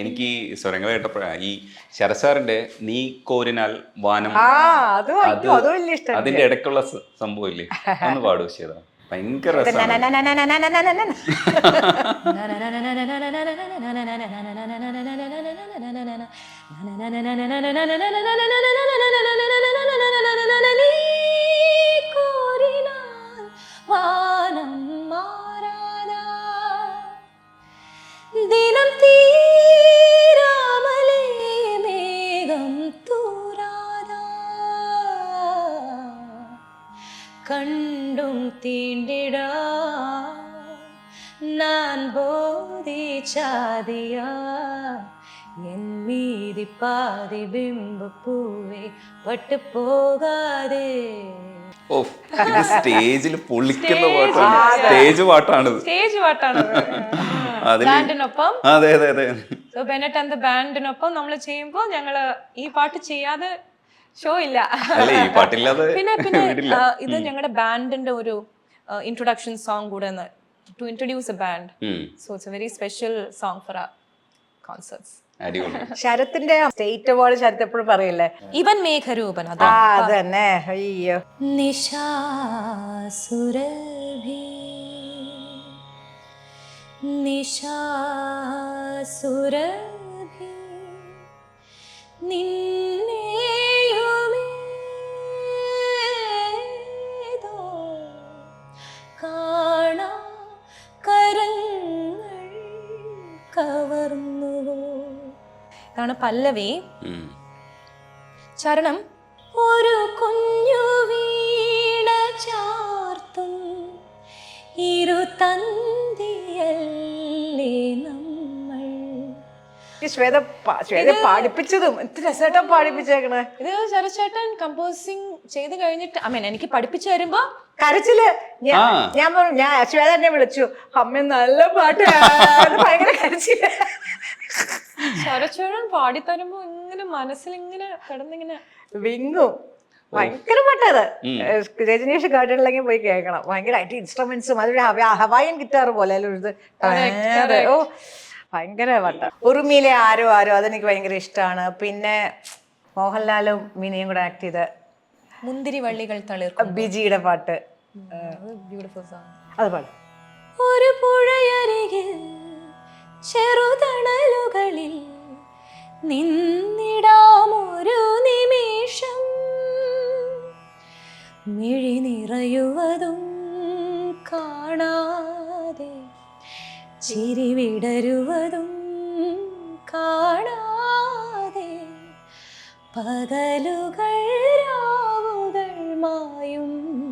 എനിക്ക് ഈ സ്വരങ്ങൾ കേട്ടപ്പോഴാ ഈ ശരസാറിന്റെ നീ കോരിനാൽ വാനം അതിന്റെ ഇടയ്ക്കുള്ള സ- സംഭവം ഇല്ലേ ഒന്ന് പാടു ചെയ്താ ഭയങ്കര രസമാണ് കണ്ടും തീണ്ടിടാ நான் போதிச்சாதியா என் மீதி பாதி பிம்ப பூவே பட்டு போகாதே ഓ ഇത് സ്റ്റേജിൽ പൊളിക്കുന്ന പാട്ടാണ് സ്റ്റേജ് പാട്ടാണിത് സ്റ്റേജ് പാട്ടാണ് അതില് ബാൻഡിനൊപ്പം അതെ അതെ അതെ സോ ബെനറ്റ് ആൻഡ് ബാൻഡിനൊപ്പം നമ്മൾ ചെയ്യുമ്പോൾ ഞങ്ങള് ഈ പാട്ട് ചെയ്യാതെ ഷോ ഇല്ല. അല്ലേ ഈ പാട്ടില്ലാതെ പിന്നെ പിന്നെ ഇത് ഞങ്ങളുടെ ബാൻഡിന്റെ ഒരു ഇൻട്രൊഡക്ഷൻ സോങ് കൂടെ to introduce a band so it's a very special song for concerts അടിപൊളി. ശരത്തിന്റെ സ്റ്റേറ്റ് അവാർഡ് ശരത്ത് എപ്പോഴും പറയില്ലേ? ഇവൻ മേഘരൂപൻ അതന്നെ അതാ. അത് തന്നെ അയ്യോ. നിശാസുരഭി നിശാസുരഭി നിന്നെയുമേതോ ഇതാണ് പല്ലവി. ചരണം ഒരു കുഞ്ഞു വീണ ചാർത്തും ഇരു തന്തിയല്ലേ നമ്മൾ. ശ്വേത പ- ശ്വേത പാടിപ്പിച്ചതും എത്ര രസമായിട്ടാ പാടിപ്പിച്ചേക്കണേ ഇത് ചരച്ചേട്ടൻ കമ്പോസിങ് ചെയ്ത് കഴിഞ്ഞിട്ട് ഐ മീൻ എനിക്ക് പഠിപ്പിച്ചു തരുമ്പോ കരച്ചിൽ. ഞാൻ ഞാൻ പറഞ്ഞു ഞാൻ ശ്വേത എന്നെ വിളിച്ചു. അമ്മ നല്ല പാട്ട്. ഭയങ്കര കരച്ചിൽ. ചരച്ചേട്ടൻ പാടി തരുമ്പോ ഇങ്ങനെ മനസ്സിലിങ്ങനെ കിടന്നിങ്ങനെ വിങ്ങും. ഭയങ്കര പാട്ടത് രജനീഷ് ഗാർഡനിലെങ്കിൽ പോയി കേൾക്കണം. ഭയങ്കരമായിട്ട് ഇൻസ്ട്രുമെന്റ്സും അതൊരു ഹവ- ഹവായൻ ഗിറ്റാർ പോലെ ഇത് അതെ, ഓ ഭയങ്കര പാട്ട ഉറുമിയിലെ ആരോ ആരോ അതെനിക്ക് ഭയങ്കര ഇഷ്ടമാണ് പിന്നെ മോഹൻലാലും മിനിയും കൂടെ ആക്ട് ചെയ്ത മുന്തിരി വള്ളികൾ തളിർക്കും ബിജിയുടെ പാട്ട്. ബ്യൂട്ടിഫുൾ സോങ് അത് പാടും. ഒരു പുഴയരികിൽ ചെറുതണലുകളിൽ നിന്നിടാമൊരു നിമിഷം. മിഴി നിറയുവതും കാണാതെ ചിരിവിടരുവതും കാണാതെ പകലുകൾ രാവുകൾ മായുമ്പോൾ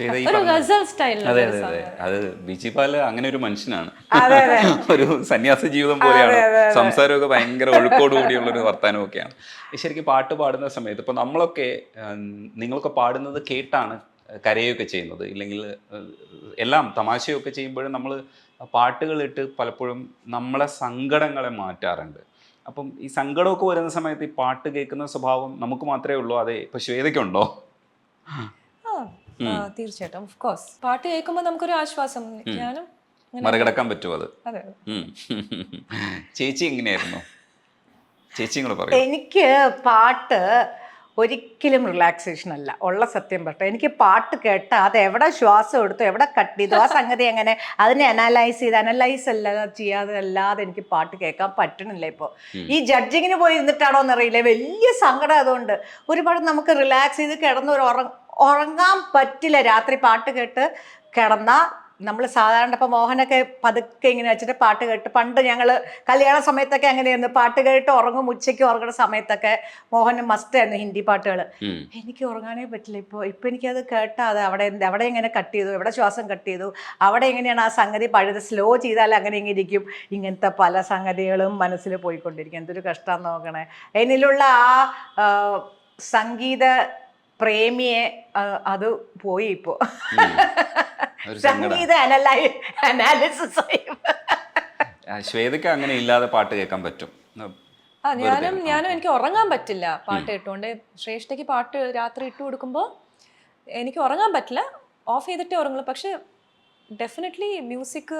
ശ്വേത ഈ ഒരു ഗസൽ സ്റ്റൈൽ അതെ അതെ അതെ. അത് ബിജിപാൽ അങ്ങനെ ഒരു മനുഷ്യനാണ്. ഒരു സന്യാസ ജീവിതം പോലെയാണ്. സംസാരമൊക്കെ ഭയങ്കര ഒഴുക്കോട് കൂടിയുള്ള ഒരു വർത്തമാനമൊക്കെയാണ് ശരിക്കും പാട്ട് പാടുന്ന സമയത്ത് ഇപ്പൊ നമ്മളൊക്കെ നിങ്ങളൊക്കെ പാടുന്നത് കേട്ടാണ് കരയൊക്കെ ചെയ്യുന്നത്. ഇല്ലെങ്കിൽ എല്ലാം തമാശയൊക്കെ ചെയ്യുമ്പോഴും നമ്മൾ പാട്ടുകളിട്ട് പലപ്പോഴും നമ്മളെ സങ്കടങ്ങളെ മാറ്റാറുണ്ട്. അപ്പം ഈ സങ്കടമൊക്കെ വരുന്ന സമയത്ത് ഈ പാട്ട് കേൾക്കുന്ന സ്വഭാവം നമുക്ക് മാത്രമേ ഉള്ളൂ. അതെ ഇപ്പൊ ശ്വേതയ്ക്കുണ്ടോ? തീർച്ചയായിട്ടും. ഓഫ് കോഴ്സ് പാട്ട് കേൾക്കുമ്പോൾ നമുക്കൊരു ആശ്വാസം. ഞാനും ഇങ്ങനെ- മറികടക്കാൻ പറ്റുമോ അത്. ചേച്ചി എങ്ങനെയായിരുന്നു? ചേച്ചി എനിക്ക് പാട്ട് ഒരിക്കലും റിലാക്സേഷൻ അല്ല. ഉള്ള സത്യം പറട്ടെ എനിക്ക് പാട്ട് കേട്ട അത് എവിടെ ശ്വാസം എടുത്തു എവിടെ കട്ട് ചെയ്തു ആ സംഗതി എങ്ങനെ? അതിനെ അനലൈസ് ചെയ്ത് അനലൈസ് അല്ലാതെ ചെയ്യാതെ അല്ലാതെ എനിക്ക് പാട്ട് കേൾക്കാൻ പറ്റണില്ല ഇപ്പോൾ ഈ ജഡ്ജിങ്ങിന് പോയി ഇരുന്നിട്ടാണോ എന്നറിയില്ല വലിയ സങ്കടം അതുകൊണ്ട് ഒരുപാട് നമുക്ക് റിലാക്സ് ചെയ്ത് കിടന്ന് ഒരു ഉറ ഉറങ്ങാൻ പറ്റില്ല. രാത്രി പാട്ട് കേട്ട് കിടന്ന നമ്മൾ സാധാരണ ഇപ്പം മോഹനൊക്കെ പതുക്കെ ഇങ്ങനെ വെച്ചിട്ട് പാട്ട് കേട്ട് പണ്ട് ഞങ്ങൾ കല്യാണ സമയത്തൊക്കെ അങ്ങനെയായിരുന്നു. പാട്ട് കേട്ട് ഉറങ്ങും ഉച്ചയ്ക്ക് ഉറങ്ങുന്ന സമയത്തൊക്കെ മോഹന് മസ്റ്റായിരുന്നു ഹിന്ദി പാട്ടുകൾ എനിക്ക് ഉറങ്ങാനേ പറ്റില്ല ഇപ്പോൾ ഇപ്പം എനിക്കത് കേട്ടാതെ അവിടെ എന്ത് അവിടെ എങ്ങനെ കട്ട് ചെയ്തു? എവിടെ ശ്വാസം കട്ട് ചെയ്തു? അവിടെ എങ്ങനെയാണ് ആ സംഗതി പഴുത് സ്ലോ ചെയ്താൽ അങ്ങനെ ഇങ്ങനെ ഇരിക്കും? ഇങ്ങനത്തെ പല സംഗതികളും മനസ്സിൽ പോയിക്കൊണ്ടിരിക്കും. എന്തൊരു കഷ്ടം നോക്കണേ. എന്നിലുള്ള ആ, സംഗീത പ്രേമിയെ അത് പോയി ഇപ്പോ. സംഗീത അനലൈ അനാലിസിസ് ആ, ശ്വേതയ്ക്ക് അങ്ങനെ ഇല്ലാതെ പാട്ട് കേൾക്കാൻ പറ്റും. ആ ഞാനും ഞാനും എനിക്ക് ഉറങ്ങാൻ പറ്റില്ല പാട്ട് ഇട്ടുകൊണ്ട് ശ്രേഷ്ഠയ്ക്ക് പാട്ട് രാത്രി ഇട്ട് കൊടുക്കുമ്പോൾ എനിക്ക് ഉറങ്ങാൻ പറ്റില്ല. ഓഫ് ചെയ്തിട്ടേ ഉറങ്ങുള്ളൂ. പക്ഷെ ഡെഫിനറ്റ്ലി മ്യൂസിക്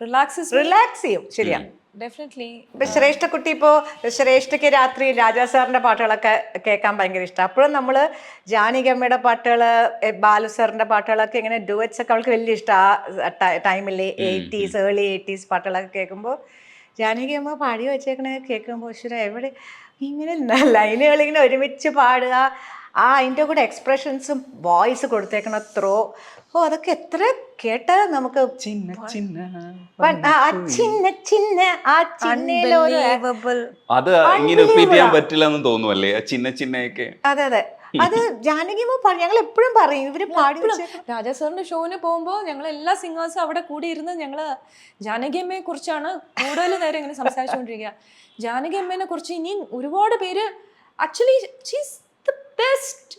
റിലാക്സ് റിലാക്സ് ചെയ്യും. ശരിയാ. ഡെഫിനറ്റ്ലി ഇപ്പൊ ശ്രേഷ്ഠക്കുട്ടി ഇപ്പോ ശ്രേഷ്ഠയ്ക്ക് രാത്രി രാജാ സാറിന്റെ പാട്ടുകളൊക്കെ കേൾക്കാൻ ഭയങ്കര ഇഷ്ടം. അപ്പോഴും നമ്മൾ ജാനികമ്മയുടെ പാട്ടുകൾ ബാലു സാറിന്റെ പാട്ടുകളൊക്കെ ഇങ്ങനെ ഡുവറ്റ്സ് ഒക്കെ അവൾക്ക് വലിയ ഇഷ്ടം. ആ ടൈമിൽ എയ്റ്റീസ് ഏർലി എയ്റ്റീസ് പാട്ടുകളൊക്കെ കേൾക്കുമ്പോൾ ജാനകിയമ്മ പാടി വെച്ചേക്കണേ കേൾക്കുമ്പോൾ ശരി എവിടെ ഇങ്ങനെ ലൈനുകൾ ഇങ്ങനെ ഒരുമിച്ച് പാടുക ആ അതിന്റെ കൂടെ എക്സ്പ്രഷൻസും വോയിസ് കൊടുത്തേക്കണ ത്രോ ഓ അതൊക്കെ എത്ര കേട്ടാൽ നമുക്ക് ചിന്ന ചിന്ന ആ ആ ചിന്ന ചിന്ന ആ ചിന്നയിലൊരു അത് ഇങ്ങനെ റിപ്പീറ്റ് ചെയ്യാൻ പറ്റില്ല എന്ന് തോന്നുമല്ലേ ആ ചിന്ന ചിന്നയൊക്കെ. അതെ അതെ. അത് ജാനകിയമ്മ പാടി ഞങ്ങൾ എപ്പോഴും പറയും. ഇവർ പാടി രാജാ സാറിന്റെ ഷോന് പോകുമ്പോൾ ഞങ്ങൾ എല്ലാ സിംഗേഴ്സും അവിടെ കൂടി ഇരുന്ന് ഞങ്ങൾ ജാനകിയമ്മയെ കുറിച്ചാണ് കൂടുതൽ നേരം ഇങ്ങനെ സംസാരിച്ചുകൊണ്ടിരിക്കുക. ജാനകിയമ്മേനെ കുറിച്ച് ഇനിയും ഒരുപാട് പേര് actually she's the best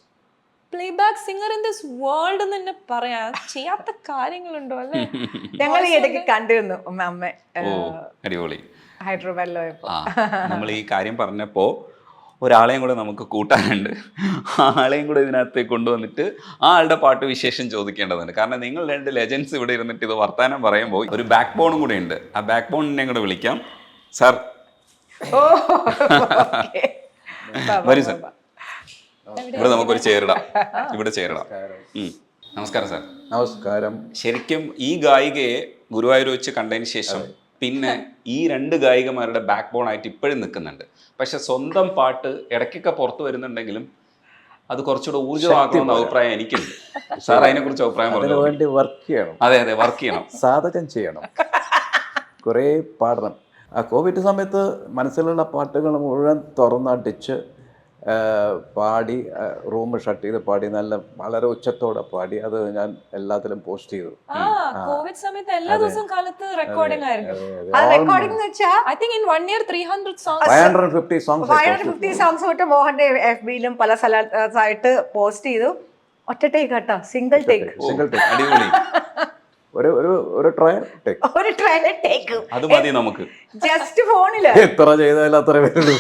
playback singer in this world എന്ന് തന്നെ പറയാം ചെയ്യാത്ത കാര്യങ്ങളുണ്ടോ അല്ലേ ഞങ്ങൾ ഈ ഇടയ്ക്ക് കണ്ടിരുന്നു അമ്മ അടിപൊളി നമ്മൾ ഈ കാര്യം പറഞ്ഞപ്പോ ഒരാളെയും കൂടെ നമുക്ക് കൂട്ടാനുണ്ട് ആ ആളെയും കൂടെ ഇതിനകത്ത് കൊണ്ടുവന്നിട്ട് ആ ആളുടെ പാട്ട് വിശേഷം ചോദിക്കേണ്ടതുണ്ട് കാരണം നിങ്ങൾ രണ്ട് ലെജൻസ് ഇവിടെ ഇരുന്നിട്ട് ഇത് വർത്താനം പറയുമ്പോൾ ഒരു ബാക്ക് ബോണും കൂടെ ഉണ്ട് ആ ബാക്ക് ബോണിനെ കൂടെ വിളിക്കാം സാർ വരൂ സാർ. ഇവിടെ നമുക്കൊരു ചേരിടാം. ഇവിടെ ചേരിടാം. നമസ്കാരം. സാർ. നമസ്കാരം. ശരിക്കും ഈ ഗായികയെ ഗുരുവായൂർ വെച്ച് കണ്ടതിന് ശേഷം പിന്നെ ഈ രണ്ട് ഗായികമാരുടെ ബാക്ക് ബോൺ ആയിട്ട് ഇപ്പോഴും നിൽക്കുന്നുണ്ട്. പക്ഷെ സ്വന്തം പാട്ട് ഇടയ്ക്കൊക്കെ പുറത്തു വരുന്നുണ്ടെങ്കിലും അത് കുറച്ചുകൂടെ ഊർജമാക്കണമെന്ന അഭിപ്രായം എനിക്കുണ്ട്. സാർ അതിനെ കുറിച്ച് അഭിപ്രായം പറഞ്ഞു? വേണ്ടി വർക്ക് ചെയ്യണം. അതെ അതെ വർക്ക് ചെയ്യണം. സാധകം ചെയ്യണം. കുറേ പാടണം. ആ കോവിഡ് സമയത്ത് മനസ്സിലുള്ള പാട്ടുകൾ മുഴുവൻ തുറന്നടിച്ച് പാടി റൂം ഷട്ട് ചെയ്ത് പാടി നല്ല വളരെ ഉച്ചത്തോടെ പാടി. അത് ഞാൻ എല്ലാത്തിലും പോസ്റ്റ് ചെയ്തു. ആ കോവിഡ് സമയത്ത് എല്ലാ ദിവസവും കാലത്ത് റെക്കോർഡിംഗ് ആയിരുന്നു. സോങ്സ് തൊട്ട് മോഹന്റെ എഫ് ബിയിലും പല സ്ഥലത്തായിട്ട് പോസ്റ്റ് ചെയ്തു. ഒറ്റ ടേക്ക് കേട്ടോ സിംഗിൾ ടേക്ക് സിംഗിൾ ടേക്ക് അടിപൊളി. ഒരു ഒരു ഒരു ട്രയൽ ടേക്ക് ഒരു ട്രയൽ ടേക്ക് അത് മതി നമുക്ക്. ജസ്റ്റ് ഫോണിൽ. എത്ര ചെയ്താലും അത്ര പേരുള്ളൂ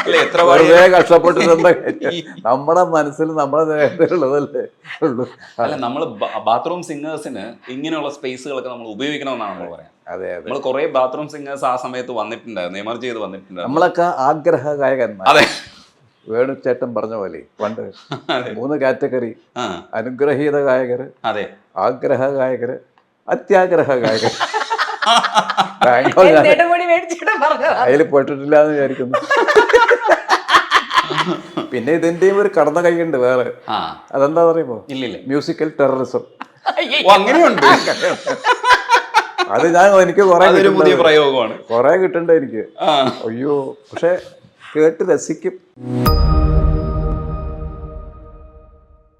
അല്ല എത്ര പാടി വെറുതെ കഷ്ടപ്പെട്ടിട്ട് നമ്മുടെ മനസ്സിൽ നമ്മുടെ നേരത്തിലുള്ളതല്ലേ ഉള്ളൂ. അല്ല നമ്മൾ ബാത്റൂം സിംഗേഴ്സിന് ഇങ്ങനെയുള്ള സ്പേസുകളൊക്കെ നമ്മൾ ഉപയോഗിക്കണമെന്നാണ് നമ്മൾ പറയാം അതെ അതെ. നമ്മൾ കുറേ ബാത്റൂം സിംഗേഴ്സ് ആ സമയത്ത് വന്നിട്ടുണ്ടായിരുന്നു എമർജ് ചെയ്ത് വന്നിട്ടുണ്ട് നമ്മളൊക്കെ ആഗ്രഹ ഗായകന്മാർ അതെ. വേണുചേട്ടൻ പറഞ്ഞ പോലെ പണ്ട് മൂന്ന് കാറ്റഗറി. അനുഗ്രഹീത ഗായകർ അതെ. ആഗ്രഹ ഗായകർ അത്യാഗ്രഹ ഗായകർ. അതിൽ പെട്ടിട്ടില്ല എന്ന് വിചാരിക്കുന്നു. പിന്നെ ഇതിന്റെയും ഒരു കടന്ന കൈയുണ്ട് വേറെ. ആ. അതെന്താ പറയുമ്പോ ഇല്ലില്ല മ്യൂസിക്കൽ ടെററിസം. അങ്ങനെയുണ്ട്. അത് ഞാൻ എനിക്ക് കുറെ കിട്ടുന്നുണ്ട് പുതിയ പ്രയോഗമാണ്. കുറെ കിട്ടണ്ട എനിക്ക്. അയ്യോ പക്ഷെ കേട്ട് രസിക്കും.